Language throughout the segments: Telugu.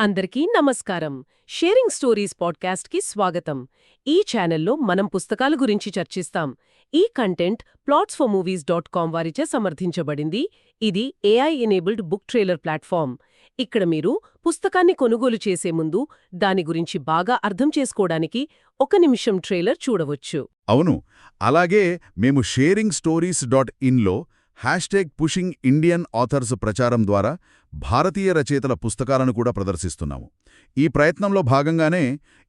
అందరికీ నమస్కారం. షేరింగ్ స్టోరీస్ పాడ్కాస్ట్కి స్వాగతం. ఈ ఛానల్లో మనం పుస్తకాల గురించి చర్చిస్తాం. ఈ content Plots for Movies dot com వారిచే సమర్థించబడింది. ఇది AI enabled book trailer platform. ఇక్కడ మీరు పుస్తకాన్ని కొనుగోలు చేసే ముందు దాని గురించి బాగా అర్థం చేసుకోవడానికి ఒక నిమిషం ట్రైలర్ చూడవచ్చు. అవును. అలాగే మేము షేరింగ్ స్టోరీస్ డాట్ ఇన్లో హ్యాష్ట్యాగ్ పుషింగ్ ఇండియన్ ఆథర్స్ ప్రచారం ద్వారా భారతీయ రచయితల పుస్తకాలను కూడా ప్రదర్శిస్తున్నాము. ఈ ప్రయత్నంలో భాగంగానే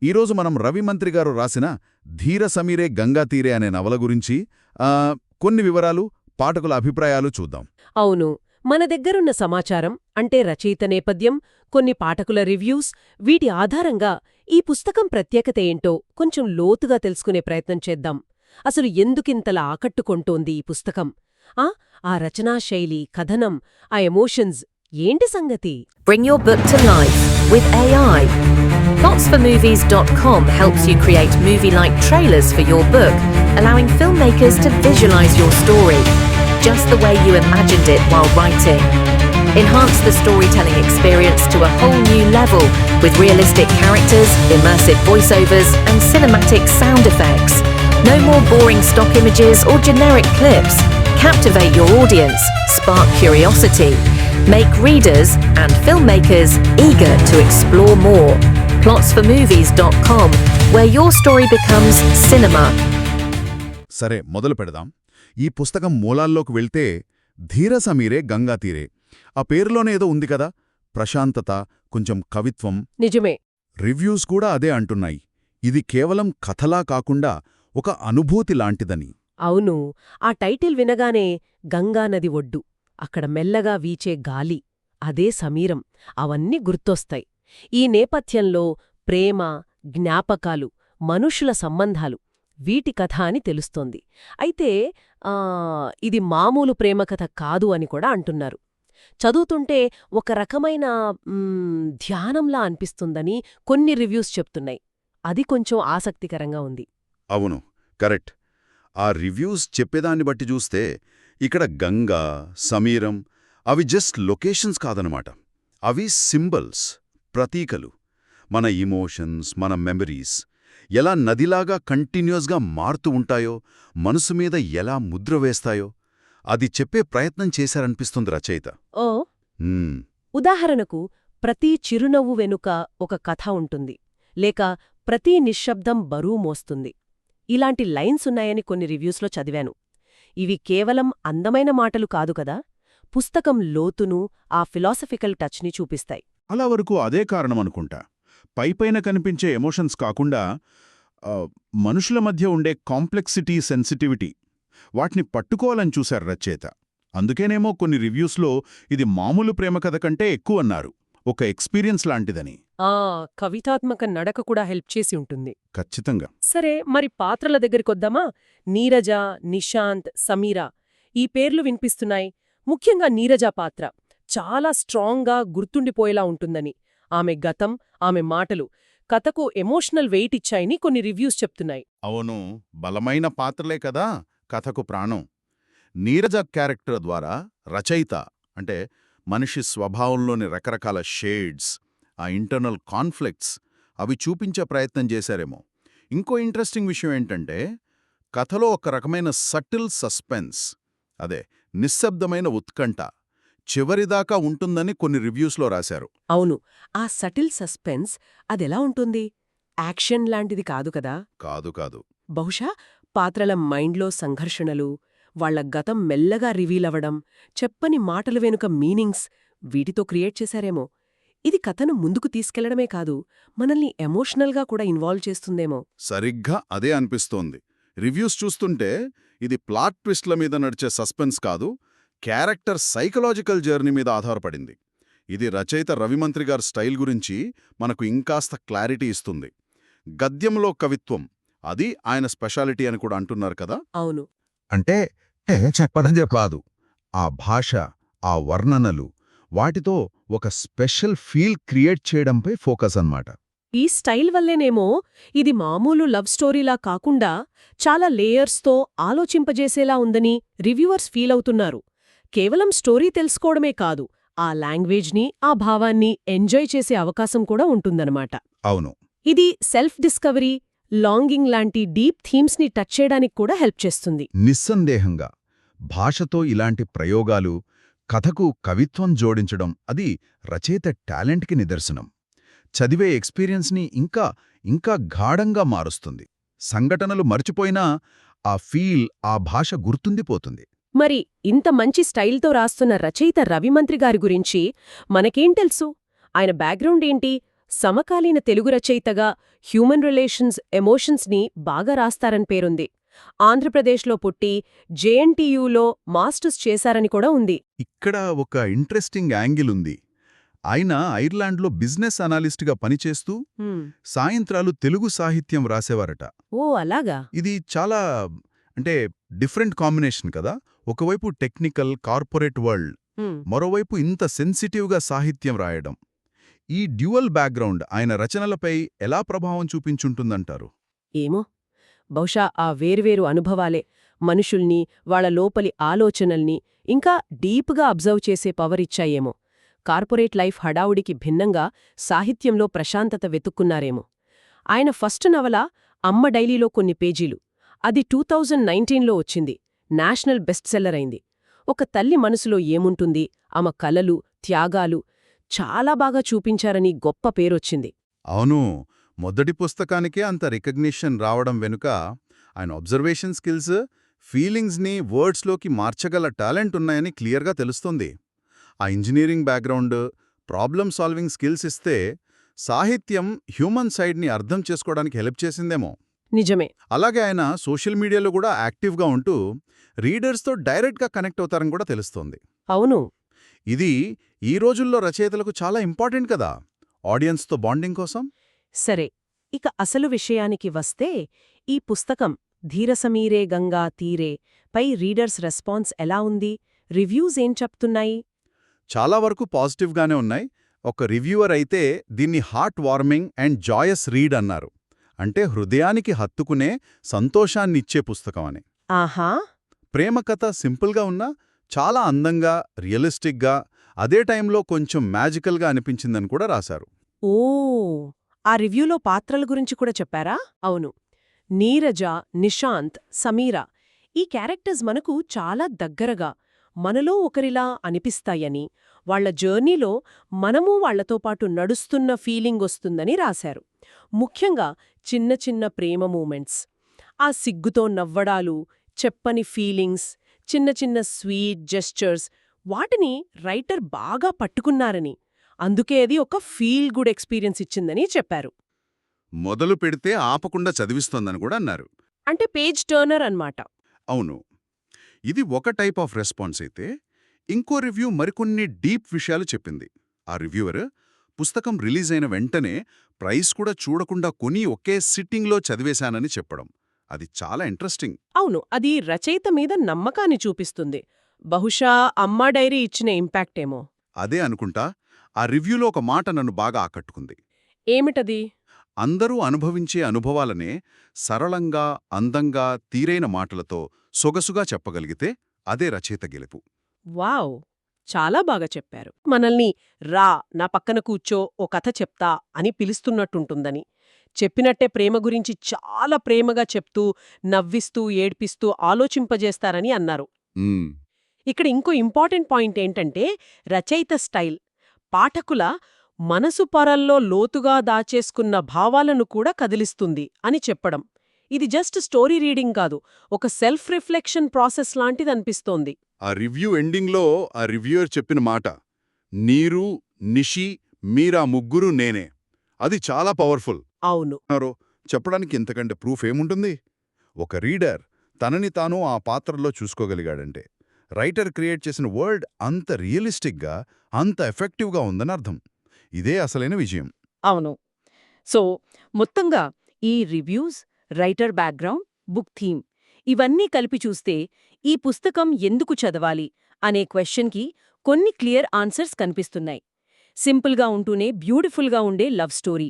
ఈరోజు మనం రవిమంత్రి గారు రాసిన ధీర సమీరే గంగా తీరే అనే నవల గురించి కొన్ని వివరాలు పాఠకుల అభిప్రాయాలు చూద్దాం. అవును. మన దగ్గరున్న సమాచారం అంటే రచయిత నేపథ్యం కొన్ని పాఠకుల రివ్యూస్ వీటి ఆధారంగా ఈ పుస్తకం ప్రత్యేకత ఏంటో కొంచెం లోతుగా తెలుసుకునే ప్రయత్నం చేద్దాం. అసలు ఎందుకింతలా ఆకట్టుకొంటోంది ఈ పుస్తకం? ఆ ఆ రచనా శైలి కథనం ఆ ఎమోషన్స్ ఏంటి సంగతి Bring your book to life with AI. Plotsformovies.com helps you create movie like trailers for your book, allowing filmmakers to visualize your story just the way you imagined it while writing. Enhance the storytelling experience to a whole new level with realistic characters, immersive voiceovers, and cinematic sound effects. No more boring stock images or generic clips. Captivate your audience, spark curiosity, make readers and filmmakers eager to explore more. Plotsformovies.com, where your story becomes cinema. సరే మొదలు పెడదాం ఈ పుస్తకం మూలాల్లోకి వెళ్తే ధీర సమీరే గంగా తీరే ఆ పేరులోనే ఏదో ఉంది కదా ప్రశాంతత కొంచెం కవిత్వం నిజమే రివ్యూస్ కూడా అదే అంటున్నాయి ఇది కేవలం కథలా కాకుండా ఒక అనుభూతి లాంటిదని అవును ఆ టైటిల్ వినగానే గంగానది ఒడ్డు అక్కడ మెల్లగా వీచే గాలి అదే సమీరం అవన్నీ గుర్తొస్తాయి. ఈ నేపథ్యంలో ప్రేమ జ్ఞాపకాలు మనుషుల సంబంధాలు వీటి కథ అని తెలుస్తోంది. అయితే ఇది మామూలు ప్రేమ కథ కాదు అని కూడా అంటున్నారు. చదువుతుంటే ఒక రకమైన ధ్యానంలా అనిపిస్తుందని కొన్ని రివ్యూస్ చెప్తున్నాయి. అది కొంచెం ఆసక్తికరంగా ఉంది. అవును కరెక్ట్. ఆ రివ్యూస్ చెప్పేదాన్ని బట్టి చూస్తే ఇక్కడ గంగా సమీరం అవి జస్ట్ లొకేషన్స్ కాదనమాట. అవి సింబల్స్ ప్రతీకలు. మన ఇమోషన్స్ మన మెమరీస్ ఎలా నదిలాగా కంటిన్యూస్గా మారుతూ ఉంటాయో మనసు మీద ఎలా ముద్ర వేస్తాయో అది చెప్పే ప్రయత్నం చేశారనిపిస్తుంది రచయిత. ఓ. ఉదాహరణకు ప్రతి చిరునవ్వు వెనుక ఒక కథ ఉంటుంది. లేక ప్రతి నిశ్శబ్దం బరువు మోస్తుంది. ఇలాంటి లైన్స్ ఉన్నాయని కొన్ని రివ్యూస్లో చదివాను. ఇవి కేవలం అందమైన మాటలు కాదు కదా పుస్తకం లోతును ఆ ఫిలాసఫికల్ టచ్ని చూపిస్తాయి. అలా వరకు అదే కారణమనుకుంటా పైపైన కనిపించే ఎమోషన్స్ కాకుండా మనుషుల మధ్య ఉండే కాంప్లెక్సిటీ సెన్సిటివిటీ వాటిని పట్టుకోవాలని చూశారు రచయిత. అందుకేనేమో కొన్ని రివ్యూస్లో ఇది మామూలు ప్రేమ కథ కంటే ఎక్కువ అన్నారు ఒక ఎక్స్పీరియన్స్ లాంటిదని. ఆ కవితాత్మక నడక కూడా హెల్ప్ చేసి ఉంటుంది. ఖచ్చితంగా. సరే మరి పాత్రల దగ్గరికొద్దామా? నీరజ నిశాంత్ సమీరా ఈ పేర్లు వినిపిస్తున్నాయి. ముఖ్యంగా నీరజ పాత్ర చాలా స్ట్రాంగ్గా గుర్తుండిపోయేలా ఉంటుందని. ఆమె గతం ఆమె మాటలు కథకు ఎమోషనల్ వెయిట్ ఇచ్చాయని కొన్ని రివ్యూస్ చెప్తున్నాయి. అవును బలమైన పాత్రలే కదా కథకు ప్రాణం. నీరజ క్యారెక్టర్ ద్వారా రచయిత అంటే మనిషి స్వభావంలోని రకరకాల షేడ్స్ ఆ ఇంటర్నల్ కాన్ఫ్లిక్ట్స్ అవి చూపించే ప్రయత్నం చేశారేమో. ఇంకో ఇంట్రెస్టింగ్ విషయం ఏంటంటే కథలో ఒక రకమైన సటిల్ సస్పెన్స్ అదే నిశ్శబ్దమైన ఉత్కంఠ చివరిదాకా ఉంటుందని కొన్ని రివ్యూస్లో రాశారు. అవును. ఆ సటిల్ సస్పెన్స్ అదెలా ఉంటుంది? యాక్షన్ లాంటిది కాదు కదా? కాదు కాదు. బహుశా పాత్రల మైండ్లో సంఘర్షణలు వాళ్ళ గతం మెల్లగా రివీల్ అవ్వడం చెప్పని మాటల వెనుక మీనింగ్స్ వీటితో క్రియేట్ చేశారేమో. ఇది కథను ముందుకు తీసుకెళ్ళడమే కాదు మనల్ని ఎమోషనల్గా కూడా ఇన్వాల్వ్ చేస్తుందేమో. సరిగ్గా అదే అనిపిస్తోంది. రివ్యూస్ చూస్తుంటే ఇది ప్లాట్ ట్విస్ట్ల మీద నడిచే సస్పెన్స్ కాదు క్యారెక్టర్ సైకలాజికల్ జర్నీ మీద ఆధారపడింది. ఇది రచయిత రవిమంత్రి గారి స్టైల్ గురించి మనకు ఇంకాస్త క్లారిటీ ఇస్తుంది. గద్యంలో కవిత్వం అది ఆయన స్పెషాలిటీ అని కూడా అంటున్నారు కదా? అవును. అంటే ఏ చెప్పడం చెప్పాదు ఆ భాష ఆ వర్ణనలు వాటితో ఒక స్పెషల్ ఫీల్ క్రియేట్ చేయడంపై ఫోకస్ అన్నమాట. ఈ స్టైల్ వల్లేనేమో ఇది మామూలు లవ్ స్టోరీలా కాకుండా చాలా లేయర్స్తో ఆలోచింపజేసేలా ఉందని రివ్యూవర్స్ ఫీల్ అవుతున్నారు. కేవలం స్టోరీ తెలుసుకోవడమే కాదు ఆ లాంగ్వేజ్ని ఆ భావాన్ని ఎంజాయ్ చేసే అవకాశం కూడా ఉంటుందన్నమాట. అవును. ఇది సెల్ఫ్ డిస్కవరీ లాంగింగ్ లాంటి డీప్ థీమ్స్ని టచ్ చేయడానికి కూడా హెల్ప్ చేస్తుంది. నిస్సందేహంగా. భాషతో ఇలాంటి ప్రయోగాలు కథకు కవిత్వం జోడించడం అది రచయిత టాలెంట్కి నిదర్శనం. చదివే ఎక్స్పీరియన్స్ని ఇంకా ఇంకా గాఢంగా మారుస్తుంది. సంఘటనలు మర్చిపోయినా ఆ ఫీల్ ఆ భాష గుర్తుండిపోతుంది మరి ఇంత మంచి స్టైల్తో రాస్తున్న రచయిత రవిమంత్రి గారి గురించి మనకేం తెలుసు? ఆయన బ్యాక్గ్రౌండ్ ఏంటి? సమకాలీన తెలుగు రచయితగా హ్యూమన్ రిలేషన్స్ ఎమోషన్స్ని బాగా రాస్తారని పేరుంది. ఆంధ్రప్రదేశ్లో పుట్టి జేఎన్టీయూలో మాస్టర్స్ చేశారని కూడా ఉంది. ఇక్కడ ఒక ఇంట్రెస్టింగ్ యాంగిల్ ఉంది. ఆయన ఐర్లాండ్లో బిజినెస్ అనాలిస్ట్గా పనిచేస్తూ సాయంత్రాలు తెలుగు సాహిత్యం రాసేవారట. ఓ అలాగా? ఇది చాలా అంటే డిఫరెంట్ కాంబినేషన్ కదా. ఒకవైపు టెక్నికల్ కార్పొరేట్ వరల్డ్. మరోవైపు ఇంత సెన్సిటివ్గా సాహిత్యం రాయడం. ఈ డ్యూయల్ బ్యాక్గ్రౌండ్ ఆయన రచనలపై ఎలా ప్రభావం చూపించుంటుందంటారు? ఏమో బహుశా ఆ వేర్వేరు అనుభవాలే మనుషుల్ని వాళ్ళ లోపలి ఆలోచనల్ని ఇంకా డీప్గా అబ్జర్వ్ చేసే పవర్ ఇచ్చాయేమో. కార్పొరేట్ లైఫ్ హడావుడికి భిన్నంగా సాహిత్యంలో ప్రశాంతత వెతుక్కున్నారేమో. ఆయన ఫస్ట్ నవల అమ్మ డైలీలో కొన్ని పేజీలు. అది టూ థౌజండ్ నైన్టీన్లో వచ్చింది. నేషనల్ బెస్ట్ సెల్లర్ అయింది. ఒక తల్లి మనసులో ఏముంటుంది? ఆమె కలలు త్యాగాలు చాలా బాగా చూపించారని గొప్ప పేరొచ్చింది. అవును. మొదటి పుస్తకానికే అంత రికగ్నిషన్ రావడం వెనుక ఆయన అబ్జర్వేషన్ స్కిల్స్ ఫీలింగ్స్ని వర్డ్స్లోకి మార్చగల టాలెంట్ ఉన్నాయని క్లియర్గా తెలుస్తుంది. ఆ engineering background problem solving skills ఇస్తే సాహిత్యం హ్యూమన్ సైడ్ని అర్థం చేసుకోవడానికి హెల్ప్ చేసిందేమో. నిజమే. అలాగే ఆయన సోషల్ మీడియాలో కూడా యాక్టివ్గా ఉంటూ రీడర్స్తో డైరెక్ట్గా కనెక్ట్ అవుతారని కూడా తెలుస్తోంది. అవును. ఇది ఈ రోజుల్లో రచయితలకు చాలా ఇంపార్టెంట్ కదా. ఆడియన్స్తో బాండింగ్ కోసం? సరే ఇక అసలు విషయానికి వస్తే ఈ పుస్తకం ధీరసమీరే గంగా తీరే పై రీడర్స్ రెస్పాన్స్ ఎలా ఉంది? రివ్యూస్ ఏం చెప్తున్నాయి? చాలా వరకు పాజిటివ్గానే ఉన్నాయి. ఒక రివ్యూవర్ అయితే దీన్ని heart warming and joyous read అన్నారు. అంటే హృదయానికి హత్తుకునే సంతోషాన్నిచ్చే పుస్తకం అని. ఆహా! ప్రేమ కథ సింపుల్గా ఉన్నా చాలా అందంగా రియలిస్టిక్గా అదే టైంలో కొంచెం మ్యాజికల్గా అనిపించిందని కూడా రాశారు. ఓ! ఆ రివ్యూలో పాత్రల గురించి కూడా చెప్పారా? అవును. నీరజ నిశాంత్ సమీర ఈ క్యారెక్టర్స్ మనకు చాలా దగ్గరగా మనలో ఒకరిలా అనిపిస్తాయని వాళ్ళ జర్నీలో మనము వాళ్ళతో పాటు నడుస్తున్న ఫీలింగ్ వస్తుందని రాశారు. ముఖ్యంగా చిన్న చిన్న ప్రేమ మూమెంట్స్ ఆ సిగ్గుతో నవ్వడాలు చెప్పని ఫీలింగ్స్ చిన్న చిన్న స్వీట్ జెస్చర్స్ వాటిని రైటర్ బాగా పట్టుకున్నారని అందుకే అది ఒక ఫీల్ గుడ్ ఎక్స్పీరియన్స్ ఇచ్చిందని చెప్పారు. మొదలు పెడితే ఆపకుండా చదివిస్తోందని కూడా అన్నారు. అంటే పేజ్ టర్నర్ అన్నమాట. అవును. ఇది ఒక టైప్ ఆఫ్ రెస్పాన్స్ అయితే ఇంకో రివ్యూ మరికొన్ని డీప్ విషయాలు చెప్పింది. ఆ రివ్యూవర్ పుస్తకం రిలీజ్ అయిన వెంటనే ప్రైస్ కూడా చూడకుండా కొని ఒకే సిట్టింగ్లో చదివేశానని చెప్పడం. అది చాలా ఇంట్రెస్టింగ్. అవును అది రచయిత మీద నమ్మకాన్ని చూపిస్తుంది. బహుశా అమ్మా డైరీ ఇచ్చిన ఇంపాక్ట్ ఏమో అదే అనుకుంటా. ఆ రివ్యూలో ఒక మాట నన్ను బాగా ఆకట్టుకుంది. ఏమిటది? అందరూ అనుభవించే అనుభవాలనే సరళంగా అందంగా తీరైన మాటలతో సొగసుగా చెప్పగలిగితే అదే రచయిత గెలుపు. వావ్! చాలా బాగా చెప్పారు. మనల్ని రా నా పక్కన కూర్చో ఓ కథ చెప్తా అని పిలుస్తున్నట్టుంటుందని. చెప్పినట్టే ప్రేమ గురించి చాలా ప్రేమగా చెప్తూ నవ్విస్తూ ఏడ్పిస్తూ ఆలోచింపజేస్తారని అన్నారు. ఇక్కడ ఇంకో ఇంపార్టెంట్ పాయింట్ ఏంటంటే రచయిత స్టైల్. పాఠకుల మనసు పొరల్లో లోతుగా దాచేసుకున్న భావాలను కూడా కదిలిస్తుంది అని చెప్పడం. ఇది జస్ట్ స్టోరీ రీడింగ్ కాదు ఒక సెల్ఫ్ రిఫ్లెక్షన్ ప్రాసెస్ లాంటిదనిపిస్తోంది ఆ రివ్యూ ఎండింగ్లో ఆ రివ్యూయర్ చెప్పిన మాట నీరు నిషి మీరా ముగ్గురు నేనే. అది చాలా పవర్ఫుల్. అవును. చెప్పడానికి ఇంతకంటే ప్రూఫ్ ఏముంటుంది? ఒక రీడర్ తనని తాను ఆ పాత్రలో చూసుకోగలిగాడంటే. రైటర్ క్రియేట్ చేసిన వరల్డ్ అంత రియలిస్టిక్గా అంత ఎఫెక్టివ్గా ఉందని అర్థం. ఇదే అసలైన విజయం. అవును. సో మొత్తంగా ఈ reviews writer background book theme ఇవన్నీ కలిపి చూస్తే ఈ పుస్తకం ఎందుకు చదవాలి అనే క్వశ్చన్కి కొన్ని క్లియర్ ఆన్సర్స్ కనిపిస్తున్నాయి. సింపుల్గా ఉంటూనే బ్యూటిఫుల్గా ఉండే లవ్ స్టోరీ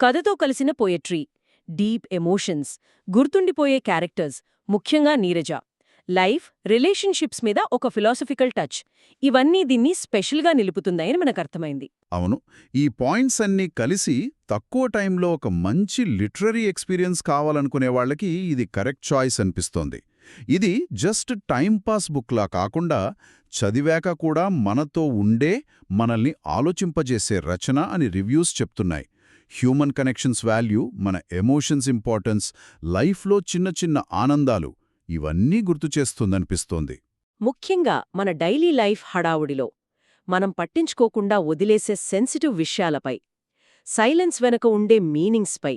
కథతో కలిసిన పోయట్రీ డీప్ ఎమోషన్స్ గుర్తుండిపోయే క్యారెక్టర్స్ ముఖ్యంగా నీరజ. లైఫ్ రిలేషన్షిప్స్ మీద ఒక ఫిలాసఫికల్ టచ్. ఇవన్నీ దీన్ని స్పెషల్గా నిలుపుతుందని మనకు అర్థమైంది. అవును. ఈ పాయింట్స్ అన్నీ కలిసి తక్కువ టైంలో ఒక మంచి లిటరరీ ఎక్స్పీరియన్స్ కావాలనుకునే వాళ్ళకి ఇది కరెక్ట్ చాయిస్ అనిపిస్తోంది. ఇది జస్ట్ టైంపాస్ బుక్లా కాకుండా చదివాక కూడా మనతో ఉండే మనల్ని ఆలోచింపజేసే రచన అని రివ్యూస్ చెప్తున్నాయి. హ్యూమన్ కనెక్షన్స్ వాల్యూ మన ఎమోషన్స్ ఇంపార్టెన్స్ లైఫ్లో చిన్న చిన్న ఆనందాలు ఇవన్నీ గుర్తు చేస్తుందనిపిస్తోంది. ముఖ్యంగా మన డైలీ లైఫ్ హడావుడిలో మనం పట్టించుకోకుండా వదిలేసే సెన్సిటివ్ విషయాలపై సైలెన్స్ వెనక ఉండే మీనింగ్స్పై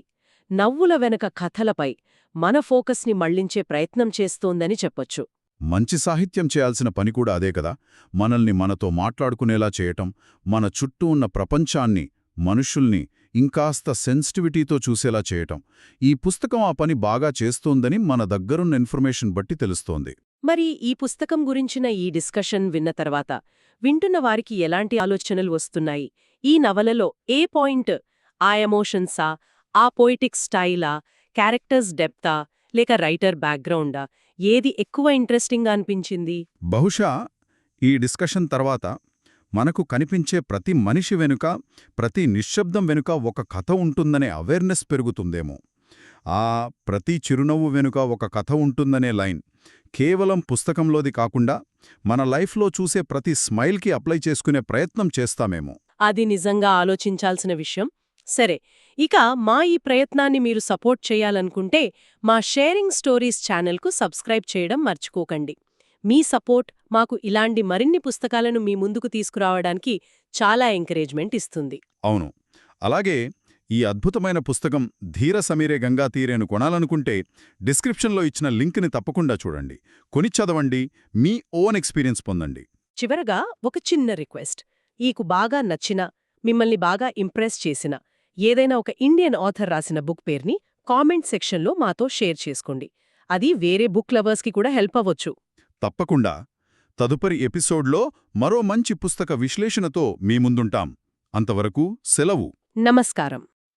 నవ్వుల వెనక కథలపై మన ఫోకస్ని మళ్ళించే ప్రయత్నం చేస్తోందని చెప్పొచ్చు. మంచి సాహిత్యం చేయాల్సిన పని కూడా అదే కదా? మనల్ని మనతో మాట్లాడుకునేలా చేయటం మన చుట్టూ ఉన్న ప్రపంచాన్ని మనుషుల్ని ఇంకాస్త సెన్సిటివిటీతో చూసేలా చేయటం. ఈ పుస్తకం ఆ పని బాగా చేస్తోందని మన దగ్గరున్న ఇన్ఫర్మేషన్ బట్టి తెలుస్తోంది. మరి ఈ పుస్తకం గురించిన ఈ డిస్కషన్ విన్న తర్వాత వింటున్న వారికి ఎలాంటి ఆలోచనలు వస్తున్నాయి? ఈ నవలలో ఏ పాయింట్ ఆ ఎమోషన్సా? ఆ పోయిటిక్ స్టైలా? క్యారెక్టర్స్ డెప్తా? లేక రైటర్ బ్యాక్గ్రౌండా? ఏది ఎక్కువ ఇంట్రెస్టింగ్గా అనిపించింది? బహుశా ఈ డిస్కషన్ తర్వాత మనకు కనిపించే ప్రతి మనిషి వెనుక ప్రతి నిశ్శబ్దం వెనుక ఒక కథ ఉంటుందనే అవేర్నెస్ పెరుగుతుందేమో. ఆ ప్రతి చిరునవ్వు వెనుక ఒక కథ ఉంటుందనే లైన్. కేవలం పుస్తకంలోది కాకుండా మన లైఫ్లో చూసే ప్రతి స్మైల్కి అప్లై చేసుకునే ప్రయత్నం చేస్తామేమో. అది నిజంగా ఆలోచించాల్సిన విషయం. సరే ఇక మా ఈ ప్రయత్నాన్ని మీరు సపోర్ట్ చేయాలనుకుంటే మా షేరింగ్ స్టోరీస్ ఛానల్కు సబ్స్క్రైబ్ చేయడం మర్చిపోకండి. మీ సపోర్ట్ మాకు ఇలాంటి మరిన్ని పుస్తకాలను మీ ముందుకు తీసుకురావడానికి చాలా ఎంకరేజ్మెంట్ ఇస్తుంది. అవును. అలాగే ఈ అద్భుతమైన పుస్తకం ధీర సమీరే గంగా తీరేను కొనాలనుకుంటే డిస్క్రిప్షన్లో ఇచ్చిన లింక్ని తప్పకుండా చూడండి. కొని చదవండి మీ ఓన్ ఎక్స్పీరియన్స్ పొందండి. చివరగా ఒక చిన్న రిక్వెస్ట్. ఈకు బాగా నచ్చిన మిమ్మల్ని బాగా ఇంప్రెస్ చేసిన ఏదైనా ఒక ఇండియన్ ఆథర్ రాసిన బుక్ పేరుని కామెంట్ సెక్షన్లో మాతో షేర్ చేసుకోండి. అది వేరే బుక్ లవర్స్కి కూడా హెల్ప్ అవ్వచ్చు. తప్పకుండా. తదుపరి ఎపిసోడ్లో మరో మంచి పుస్తక విశ్లేషణతో మీ ముందుంటాం. అంతవరకు సెలవు. నమస్కారం.